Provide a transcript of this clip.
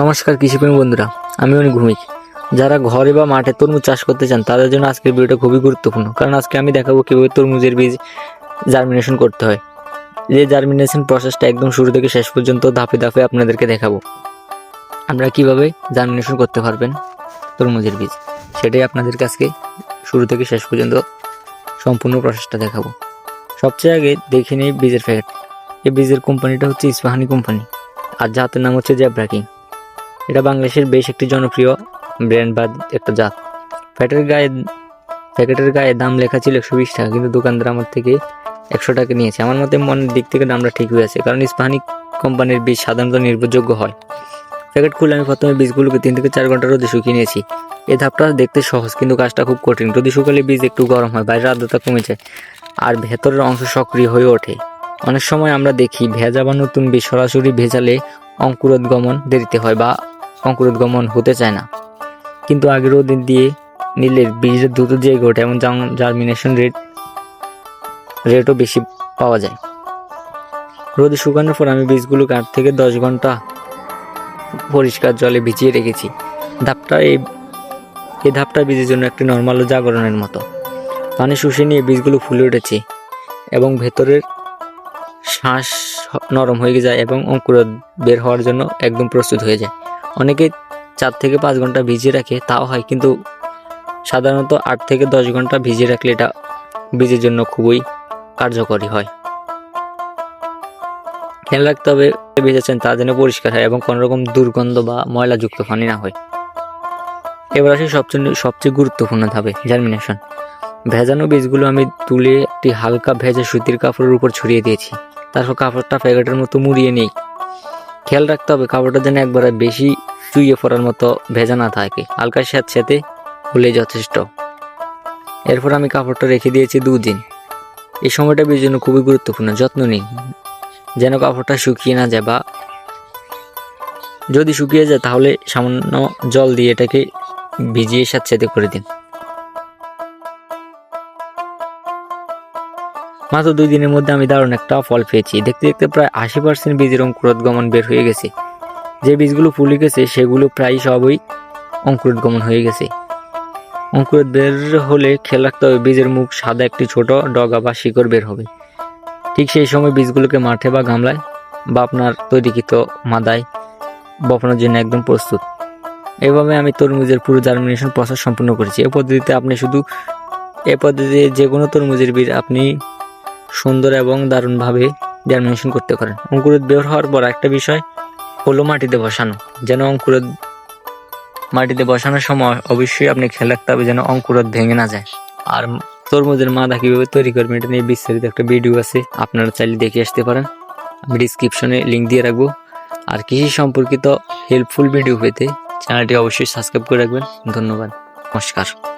নমস্কার কৃষিপ্রেমী বন্ধুরা, আমি অনেক ভূমিক। যারা ঘরে বা মাঠে তরমুজ চাষ করতে চান, তাদের জন্য আজকের ভিডিওটা খুবই গুরুত্বপূর্ণ। কারণ আজকে আমি দেখাবো কীভাবে তরমুজের বীজ জার্মিনেশন করতে হয়। যে জার্মিনেশন প্রসেসটা একদম শুরু থেকে শেষ পর্যন্ত ধাপে ধাপে আপনাদেরকে দেখাবো। আমরা কীভাবে জার্মিনেশন করতে পারবেন তরমুজের বীজ? সেটাই আপনাদেরকে আজকে শুরু থেকে শেষ পর্যন্ত সম্পূর্ণ প্রসেসটা দেখাবো। সবচেয়ে আগে দেখে নিই বীজের প্যাকেট এই বীজের কোম্পানিটা হচ্ছে ইস্পাহানি কোম্পানি আর জাতের নাম হচ্ছে জ্যাব্রা কিং। এটা বাংলাদেশের বেশ একটি জনপ্রিয় ব্র্যান্ড বা একটা জাত। প্যাকেটের গায়ে প্যাকেটের গায়ে দাম লেখা ছিল একশো বিশ টাকা, কিন্তু দোকানদার আমার থেকে একশো টাকা নিয়েছে। আমার মতে মনের দিক থেকে দামটা ঠিক হয়ে আছে, কারণ ইস্পাহানি কোম্পানির বীজ সাধারণত নির্ভরযোগ্য হয়। প্যাকেট খুলে আমি প্রথমে বীজগুলোকে তিন থেকে চার ঘণ্টা রোদে শুকিয়ে নিয়েছি। এই ধাপটা দেখতে সহজ, কিন্তু কাজটা খুব কঠিন। রোদে শুকালে বীজ একটু গরম হয়, বাইরের আর্দ্রতা কমে যায়, আর ভেতরের অংশ সক্রিয় হয়ে ওঠে। অনেক সময় আমরা দেখি, ভেজা বা নতুন বীজ সরাসরি ভেজালে অঙ্কুরোদ্গমন দেরিতে হয় বা অঙ্কুরোদ্গমন হতে চায় না। কিন্তু আগে রোদ দিয়ে নিলে বীজের দ্রুত জেগে ওঠে এবং জার্মিনেশন রেট, রেটও বেশি পাওয়া যায়। রোদে শুকানোর পর আমি বীজগুলোকে আট থেকে দশ ঘণ্টা পরিষ্কার জলে ভিজিয়ে রেখেছি। ধাপটা এই এই ধাপটা বীজের জন্য একটি নর্মাল জাগরণের মতো। পানি শুষে নিয়ে বীজগুলো ফুলে উঠেছে এবং ভেতরের শ্বাস নরম হয়ে যায় এবং অঙ্কুর বের হওয়ার জন্য একদম প্রস্তুত হয়ে যায়। অনেকে চার থেকে পাঁচ ঘণ্টা ভিজিয়ে রাখে, তাও হয়। কিন্তু সাধারণত আট থেকে দশ ঘণ্টা ভিজিয়ে রাখলে এটা বীজের জন্য খুবই কার্যকরী হয়। খেয়াল রাখতে হবে ভেজেছেন তা যেন পরিষ্কার হয় এবং কোনো রকম দুর্গন্ধ বা ময়লাযুক্ত পানি না হয়। এবার আসি সবচেয়ে সবচেয়ে গুরুত্বপূর্ণ ধাপে জার্মিনেশন ভেজানো বীজগুলো আমি তুলে একটি হালকা ভেজা সুতির কাপড়ের উপর ছড়িয়ে দিয়েছি। তারপর কাপড়টা প্যাকেটের মতো মুড়িয়ে নেই। খেয়াল রাখতে হবে কাপড়টা যেন একবারে বেশি চুইয়ে পড়ার মতো ভেজা না থাকে। হালকা স্যাঁত স্যাঁতে হলে যথেষ্ট। এরপর আমি কাপড়টা রেখে দিয়েছি দুদিন। এই সময়টা বীজের জন্য খুবই গুরুত্বপূর্ণ, যত্ন নিন। যেন কাপড়টা শুকিয়ে না যায় বা যদি শুকিয়ে যায় তাহলে সামান্য জল দিয়ে এটাকে ভিজিয়ে স্যাঁতস্যাঁতে করে দিন। মাত্র দুই দিনের মধ্যে আমি দারুণ একটা ফল পেয়েছি। দেখতে দেখতে প্রায় আশি পার্সেন্ট বীজের অঙ্কুরোদ্গমন বের হয়ে গেছে। যে বীজগুলো ফুলে গেছে সেগুলো প্রায় সবই অঙ্কুরোদ্গমন হয়ে গেছে। অঙ্কুরোদ বের হলে খেয়াল রাখতে হবে, বীজের মুখ সাদা একটি ছোট ডগা বা শিকড় বের হবে। ঠিক সেই সময় বীজগুলোকে মাঠে বা গামলায় বা আপনার তৈরিকৃত মাদায় বপানোর জন্য একদম প্রস্তুত। এভাবে আমি তরমুজের পুরো জার্মিনেশন প্রসেস সম্পূর্ণ করেছি। এ পদ্ধতিতে আপনি শুধু এ পদ্ধতিতে যে কোনো তরমুজের বীজ আপনি সুন্দর এবং দারুণভাবে জার্মিনেশন করতে পারেন। অঙ্কুরোদ বের হওয়ার পর একটা বিষয় হলো মাটিতে বসানো। যেন অঙ্কুরোদ মাটিতে বসানোর সময় অবশ্যই আপনি খেয়াল রাখতে হবে যেন অঙ্কুরোদ ভেঙে না যায়। আর তরমুজের মাদা কীভাবে তৈরি করবেন এটা নিয়ে বিস্তারিত একটা ভিডিও আছে, আপনারা চাইলে দেখে আসতে পারেন। আমি ডিসক্রিপশনে লিঙ্ক দিয়ে রাখব। আর কৃষি সম্পর্কিত হেল্পফুল ভিডিও পেতে চ্যানেলটি অবশ্যই সাবস্ক্রাইব করে রাখবেন। ধন্যবাদ। নমস্কার।